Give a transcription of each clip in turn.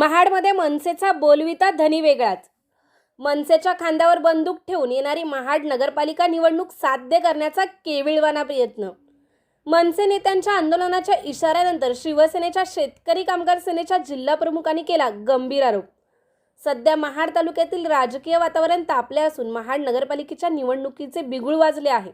महाडमध्ये मनसेचा बोलविता धनी वेगळाच. मनसेच्या खांद्यावर बंदूक ठेवून येणारी महाड नगरपालिका निवडणूक साध्य करण्याचा केविळवाना प्रयत्न. मनसे नेत्यांच्या आंदोलनाच्या इशाऱ्यानंतर शिवसेनेच्या शेतकरी कामगार सेनेच्या जिल्हाप्रमुखांनी केला गंभीर आरोप. सध्या महाड तालुक्यातील राजकीय वातावरण तापले असून महाड नगरपालिकेच्या निवडणुकीचे बिगुळ वाजले आहे.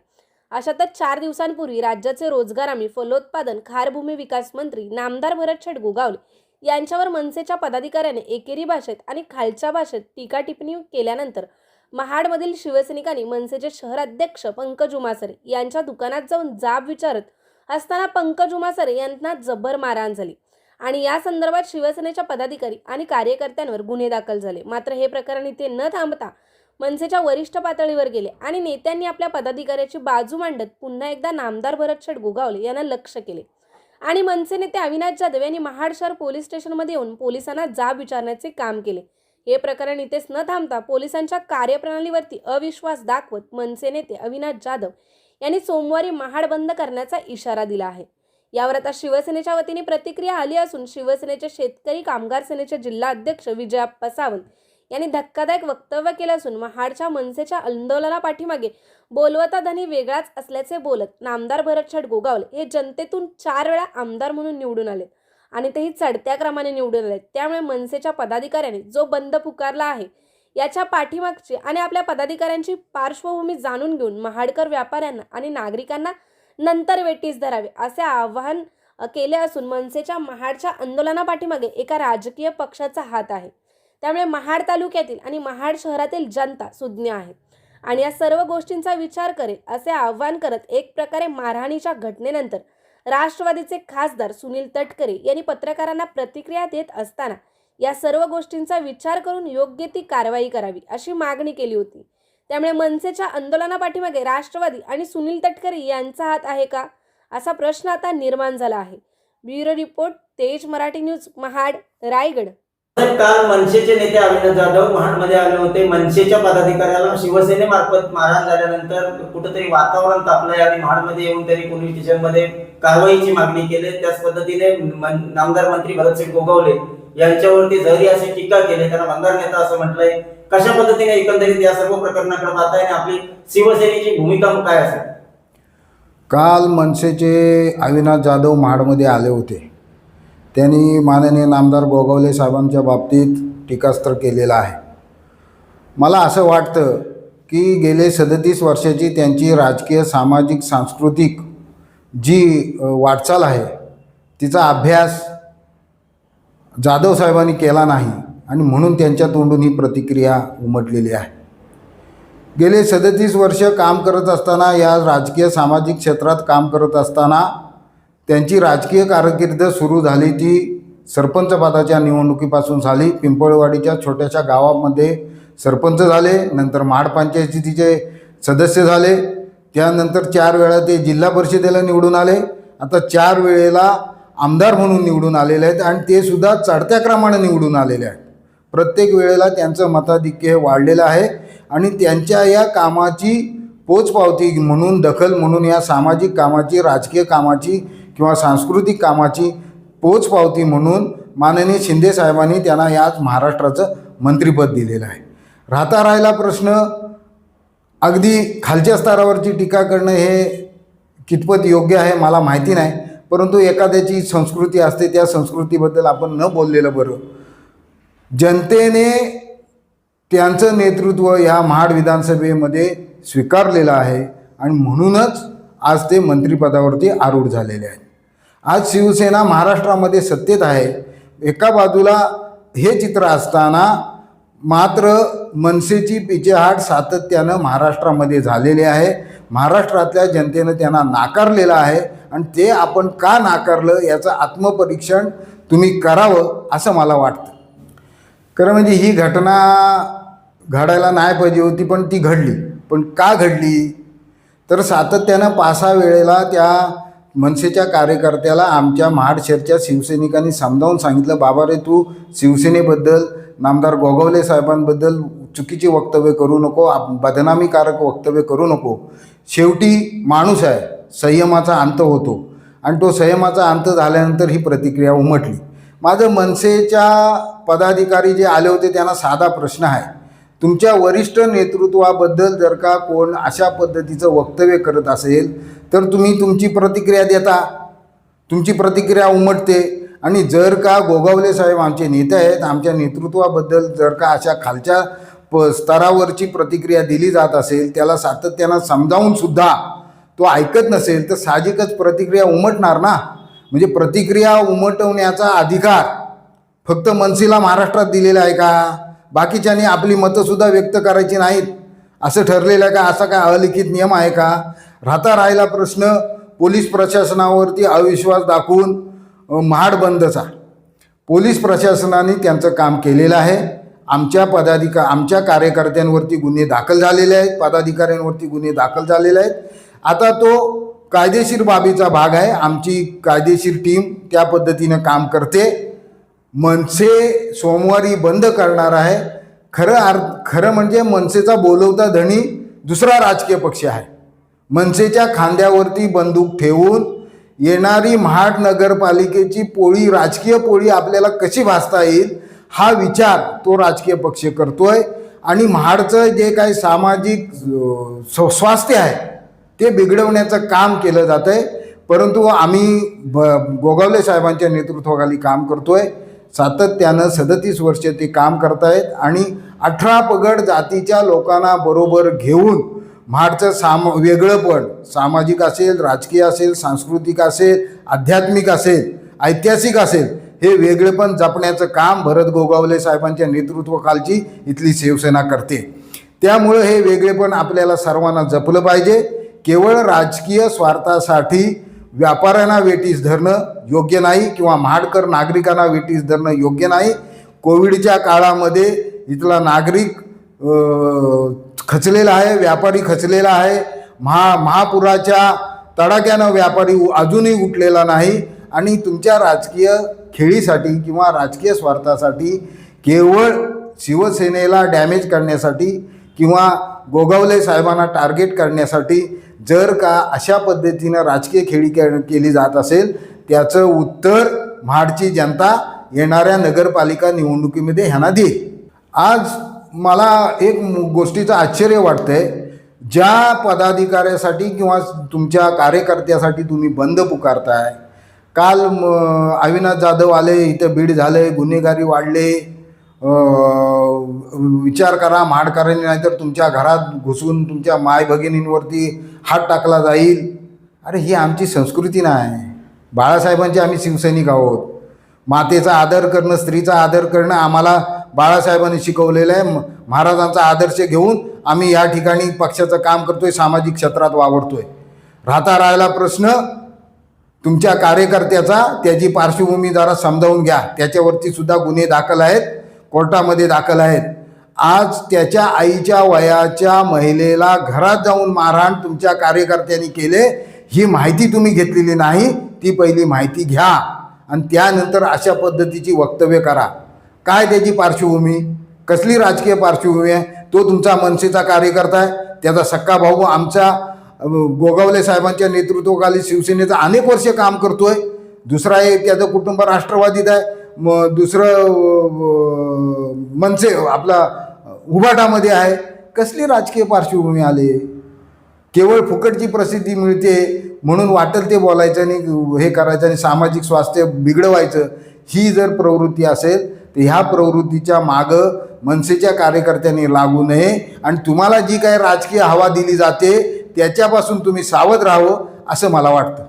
अशातच चार दिवसांपूर्वी राज्याचे रोजगार हमी फलोत्पादन खारभूमी विकास मंत्री नामदार भरत शेठ गुगावले यांच्यावर मनसेच्या पदाधिकाऱ्याने एकेरी भाषेत आणि खालच्या भाषेत टीका टिप्पणी केल्यानंतर महाडमधील शिवसैनिकांनी मनसेचे शहराध्यक्ष पंकज उमासरे यांच्या दुकानात जाऊन जाब विचारत असताना पंकज उमासरे यांना जबर मारहाण झाली. आणि या संदर्भात शिवसेनेच्या पदाधिकारी आणि कार्यकर्त्यांवर गुन्हे दाखल झाले. मात्र हे प्रकरण इथे न थांबता मनसेच्या वरिष्ठ पातळीवर गेले आणि नेत्यांनी आपल्या पदाधिकाऱ्याची बाजू मांडत पुन्हा एकदा नामदार भरत शेठ गोगावले यांना लक्ष केले. आणि मनसे नेते अविनाश जाधव यांनी महाड शहर पोलीस स्टेशनमध्ये येऊन पोलिसांना जाब विचारण्याचे काम केले. हे प्रकरण इथेच न थांबता पोलिसांच्या कार्यप्रणालीवरती अविश्वास दाखवत मनसे नेते अविनाश जाधव यांनी सोमवारी महाड बंद करण्याचा इशारा दिला आहे. यावर आता शिवसेनेच्या वतीने प्रतिक्रिया आली असून शिवसेनेचे शेतकरी कामगार सेनेचे जिल्हा अध्यक्ष विजया सावंत यांनी धक्कादायक वक्तव्य केलं असून महाडच्या मनसेच्या आंदोलनापाठीमागे बोलवता धनी वेगळाच असल्याचे बोलत नामदार भरत गोगावले हे जनतेतून चार वेळा आमदार म्हणून निवडून आले आणि तेही चढत्या क्रमाने निवडून आले त्यामुळे मनसेच्या पदाधिकाऱ्याने जो बंद पुकारला आहे याच्या पाठीमागची आणि आपल्या पदाधिकाऱ्यांची पार्श्वभूमी जाणून घेऊन महाडकर व्यापाऱ्यांना आणि नागरिकांना नंतर वेटीस धरावे असे आवाहन केले असून मनसेच्या महाडच्या आंदोलनापाठीमागे एका राजकीय पक्षाचा हात आहे. त्यामुळे महाड तालुक्यातील आणि महाड शहरातील जनता सुज्ञ आहे. आणि या सर्व गोष्टींचा विचार करेल असे आव्हान करत एक प्रकारे मारहाणीच्या घटनेनंतर राष्ट्रवादीचे खासदार सुनील तटकरे यांनी पत्रकारांना प्रतिक्रिया देत असताना या सर्व गोष्टींचा विचार करून योग्य ती कारवाई करावी अशी मागणी केली होती. त्यामुळे मनसेच्या आंदोलनापाठीमागे राष्ट्रवादी आणि सुनील तटकरे यांचा हात आहे का? असा प्रश्न आता निर्माण झाला आहे. ब्युरो रिपोर्ट तेज मराठी न्यूज महाड रायगड. काल मनसेचे नेते अविनाश जाधव महाडमध्ये आले होते. मनसेच्या पदाधिकाऱ्याला शिवसेनेमार्फत मारहाण झाल्यानंतर कुठंतरी वातावरण तापलंय आणि महाडमध्ये येऊन त्यांनी पोलीस स्टेशनमध्ये कारवाईची मागणी केली. त्याच पद्धतीने नामदार मंत्री भरतसिंग गोगावले यांच्यावरती जरी अशी टीका केली त्यांना भंगार नेता असं म्हटलंय. कशा पद्धतीने एकंदरीत या सर्व प्रकरणाकडे पाहताय आणि आपली शिवसेनेची भूमिका काय असेल? काल मनसेचे अविनाश जाधव महाडमध्ये आले होते. त्यांनी माननीय नामदार गोगावले साहेबांच्या बाबतीत टीकास्त्र केलेलं आहे. मला असं वाटतं की गेले सदतीस वर्षाची त्यांची राजकीय सामाजिक सांस्कृतिक जी वाटचाल आहे तिचा अभ्यास जाधव साहेबांनी केला नाही आणि म्हणून त्यांच्या तोंडून ही प्रतिक्रिया उमटलेली आहे. गेले सदतीस वर्ष काम करत असताना या राजकीय सामाजिक क्षेत्रात काम करत असताना त्यांची राजकीय कारकीर्द सुरू झाली ती सरपंचपदाच्या निवडणुकीपासून झाली. पिंपळवाडीच्या छोट्याशा गावामध्ये सरपंच झाले नंतर महाड पंचायतीचे सदस्य झाले. त्यानंतर चार वेळा ते जिल्हा परिषदेला निवडून आले. आता चार वेळेला आमदार म्हणून निवडून आलेले आहेत आणि ते सुद्धा चढत्या क्रमाने निवडून आलेले आहेत. प्रत्येक वेळेला त्यांचं मताधिक्य हे वाढलेलं आहे आणि त्यांच्या या कामाची पोचपावती म्हणून दखल म्हणून या सामाजिक कामाची राजकीय कामाची किंवा सांस्कृतिक कामाची पोचपावती म्हणून माननीय शिंदे साहेबांनी त्यांना याच महाराष्ट्राचं मंत्रिपद दिलेलं आहे. राहता राहिला प्रश्न अगदी खालच्या स्तरावरची टीका करणं हे कितपत योग्य आहे मला माहिती नाही परंतु एखाद्याची संस्कृती असते त्या संस्कृतीबद्दल आपण न बोललेलं बरं. जनतेने त्यांचं नेतृत्व ह्या महाड विधानसभेमध्ये स्वीकारलेलं आहे आणि म्हणूनच आज ते मंत्रिपदावरती आरूढ झालेले आहेत. आज शिवसेना महाराष्ट्रामध्ये सत्तेत आहे. एका बाजूला हे चित्र असताना मात्र मनसेची पिछेहाट सातत्यानं महाराष्ट्रामध्ये झालेली आहे. महाराष्ट्रातल्या जनतेनं त्यांना नाकारलेलं आहे आणि ते आपण का नाकारलं याचं आत्मपरीक्षण तुम्ही करावं असं मला वाटतं. खरं म्हणजे ही घटना घडायला नाही पाहिजे होती पण ती घडली. पण का घडली? तर सातत्यानं पाच सहा वेळेला त्या मनसेच्या कार्यकर्त्याला आमच्या महाडशेरच्या शिवसैनिकांनी समजावून सांगितलं बाबा रे तू शिवसेनेबद्दल नामदार गोगवले साहेबांबद्दल चुकीची वक्तव्य करू नको आप- बदनामीकारक वक्तव्य करू नको. शेवटी माणूस आहे संयमाचा अंत होतो. आणि तो संयमाचा अंत झाल्यानंतर ही प्रतिक्रिया उमटली. माझं मनसेच्या पदाधिकारी जे आले होते त्यांना साधा प्रश्न आहे. तुमच्या वरिष्ठ नेतृत्वाबद्दल जर का कोण अशा पद्धतीचं वक्तव्य करत असेल तर तुम्ही तुमची प्रतिक्रिया देता. तुमची प्रतिक्रिया उमटते. आणि जर का गोगावले साहेब आमचे नेते आहेत आमच्या नेतृत्वाबद्दल जर का अशा खालच्या प स्तरावरची प्रतिक्रिया दिली जात असेल त्याला सातत्यानं समजावून सुद्धा तो ऐकत नसेल तर साहजिकच प्रतिक्रिया उमटणार ना. म्हणजे प्रतिक्रिया उमटवण्याचा अधिकार फक्त मनसेला महाराष्ट्रात दिलेला आहे का? बाकीच्यांनी आपली मतंसुद्धा व्यक्त करायची नाहीत. असं ठरलेलं आहे का? असा काय अलिखित नियम आहे का? राहता राहिला प्रश्न पोलीस प्रशासनावरती अविश्वास दाखवून महाड बंदचा पोलीस प्रशासनाने त्यांचं काम केलेलं आहे. आमच्या पदाधिका आमच्या कार्यकर्त्यांवरती गुन्हे दाखल झालेले आहेत. पदाधिकाऱ्यांवरती गुन्हे दाखल झालेले आहेत. आता तो कायदेशीर बाबीचा भाग आहे. आमची कायदेशीर टीम त्या पद्धतीनं काम करते. मनसे सोमवारी बंद करणार आहे. खरं अर्थ खरं म्हणजे मनसेचा बोलवता धणी दुसरा राजकीय पक्ष आहे. मनसेच्या खांद्यावरती बंदूक ठेवून येणारी महाड नगरपालिकेची पोळी राजकीय पोळी आपल्याला कशी भासता येईल हा विचार तो राजकीय पक्ष करतोय. आणि महाडचं जे काही सामाजिक स्व- स्वास्थ्य आहे ते बिघडवण्याचं काम केलं जातं आहे परंतु आम्ही ब गोगावले साहेबांच्या नेतृत्वाखाली काम करतोय. सातत्यानं सदतीस वर्ष ते काम करतायत आणि अठरा पगड जातीच्या लोकांना बरोबर घेऊन महाडचं साम वेगळंपण सामाजिक असेल राजकीय असेल सांस्कृतिक असेल आध्यात्मिक असेल ऐतिहासिक असेल हे वेगळेपण जपण्याचं काम भरत गोगावले साहेबांच्या नेतृत्वाखालची इथली शिवसेना करते. त्यामुळं हे वेगळेपण आपल्याला सर्वांना जपलं पाहिजे. केवळ राजकीय स्वार्थासाठी व्यापाऱ्यांना वेटीस धरणं योग्य नाही किंवा महाडकर नागरिकांना वेटीस धरणं योग्य नाही. कोविडच्या काळामध्ये इथला नागरिक खचलेला आहे व्यापारी खचलेला आहे. महा महापुराच्या तडाख्यानं व्यापारी उ- अजूनही उठलेला नाही. आणि तुमच्या राजकीय खेळीसाठी किंवा राजकीय स्वार्थासाठी केवळ शिवसेनेला डॅमेज करण्यासाठी किंवा गोगावले साहेबांना टार्गेट करण्यासाठी जर का अशा पद्धतीनं राजकीय खेळी केली जात असेल त्याचं उत्तर महाडची जनता येणाऱ्या नगरपालिका निवडणुकीमध्ये ह्यांना देईल. आज मला एक मु- गोष्टीचं आश्चर्य वाटतंय. ज्या पदाधिकाऱ्यासाठी किंवा तुमच्या कार्यकर्त्यासाठी तुम्ही बंद पुकारताय काल म, अविनाश जाधव आले इथं बीड झाले गुन्हेगारी वाढले विचार करा माडकऱ्यांनी नाहीतर तुमच्या घरात घुसून तुमच्या माय भगिनींवरती हात टाकला जाईल. अरे ही आमची संस्कृती नाही. बाळासाहेबांचे आम्ही शिवसैनिक आहोत. मातेचा आदर करणं स्त्रीचा आदर करणं आम्हाला बाळासाहेबांनी शिकवलेलं आहे. म- महाराजांचा आदर्श घेऊन आम्ही या ठिकाणी पक्षाचं काम करतोय सामाजिक क्षेत्रात वावरतोय. राहता राहिला प्रश्न तुमच्या कार्यकर्त्याचा त्याची पार्श्वभूमी जरा समजावून घ्या. त्याच्यावरती सुद्धा गुन्हे दाखल आहेत कोर्टामध्ये दाखल आहेत. आज त्याच्या आईच्या वयाच्या महिलेला घरात जाऊन मारहाण तुमच्या कार्यकर्त्यांनी केले ही माहिती तुम्ही घेतलेली नाही ती पहिली माहिती घ्या आणि त्यानंतर अशा पद्धतीची वक्तव्य करा. काय त्याची पार्श्वभूमी? कसली राजकीय पार्श्वभूमी आहे? तो तुमचा मनसेचा कार्यकर्ता आहे त्याचा सक्का भाऊ आमचा गोगावले साहेबांच्या नेतृत्वाखाली शिवसेनेचं अनेक वर्ष काम करतोय. दुसरा एक त्याचं कुटुंब राष्ट्रवादीत आहे. म दुसरं मनसे आपला उभाटामध्ये आहे. कसली राजकीय पार्श्वभूमी आली? केवळ फुकटची प्रसिद्धी मिळते म्हणून वाटेल ते बोलायचं आणि हे करायचं आणि सामाजिक स्वास्थ्य बिघडवायचं ही जर प्रवृत्ती असेल तर ह्या प्रवृत्तीच्या मागं मनसेच्या कार्यकर्त्यांनी लागू नये आणि तुम्हाला जी काही राजकीय हवा दिली जाते त्याच्यापासून तुम्ही सावध राहावं असं मला वाटतं.